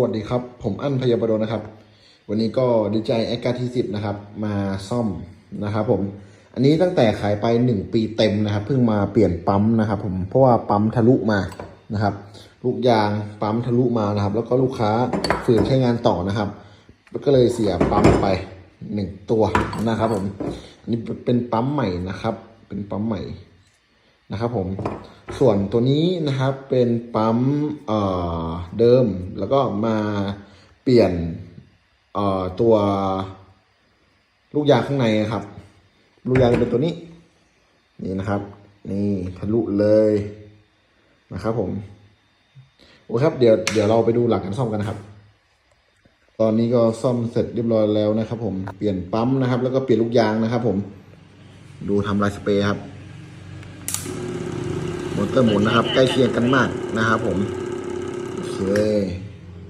วัสดีครับ ผมอั้นพยาบดลนะครับ วันนี้ก็ดีใจแอคกาที่สิบนะครับ มาซ่อมนะครับผม อันนี้ตั้งแต่ขายไปหนึ่งปีเต็มนะครับ เพิ่งมาเปลี่ยนปั๊มนะครับ ผม เพราะว่าปั๊มทะลุมานะครับ ลูกยางปั๊มทะลุมานะครับ แล้วก็ลูกค้าฝืนใช้งานต่อนะครับ ก็เลยเสียปั๊มไปหนึ่งตัวนะครับ ผม อันนี้เป็นปั๊มใหม่นะครับ เป็นปั๊มใหม่ นะครับผมส่วนตัวนี้นะครับเป็นปั๊มเเดิมแล้วก็มาเปลี่ยนตัวลูกยางข้างในครับ ลูกยางจะเป็นตัวนี้ นี่นะครับ นี่ทะลุเลยนะครับผมโอเคครับเดี๋ยวเดี๋ยวเราไปดูหลักการซ่อมกันนะครับ ตอนนี้ก็ซ่อมเสร็จเรียบร้อยแล้วนะครับ ผมเปลี่ยนปั๊มนะครับ แล้วก็เปลี่ยนลูกยางนะครับ ผม ดูทำลายสเปรย์ครับ เตอร์หมุนนะครับ ใกล้เคียงกันมากนะครับผม โอเค